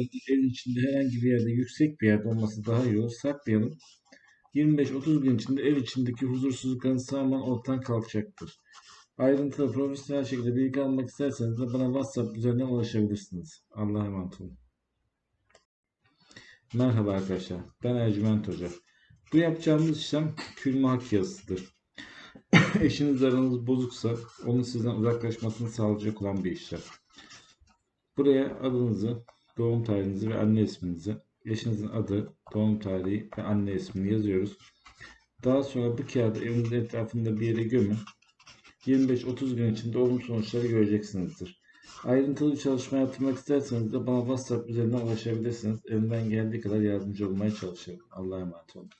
Evin içinde herhangi bir yerde yüksek bir yerde olması daha iyi olur. Saklayalım. 25-30 gün içinde ev içindeki huzursuzlukların tamamen ortadan kalkacaktır. Ayrıntılı profesyonel şekilde bilgi almak isterseniz de bana WhatsApp üzerinden ulaşabilirsiniz. Allah'a emanet olun. Merhaba arkadaşlar. Ben Ercüment Hoca. Bu yapacağımız işlem külme hak yazısıdır. Eşiniz aranız bozuksa onun sizden uzaklaşmasını sağlayacak olan bir işlem. Buraya adınızı, doğum tarihinizi ve anne isminizi, eşinizin adı, doğum tarihi ve anne ismini yazıyoruz. Daha sonra bu kağıdı evinizin etrafında bir yere gömün. 25-30 gün içinde olumlu sonuçları göreceksinizdir. Ayrıntılı bir çalışma yaptırmak isterseniz de bana WhatsApp üzerinden ulaşabilirsiniz. Elimden geldiği kadar yardımcı olmaya çalışırım. Allah'a emanet olun.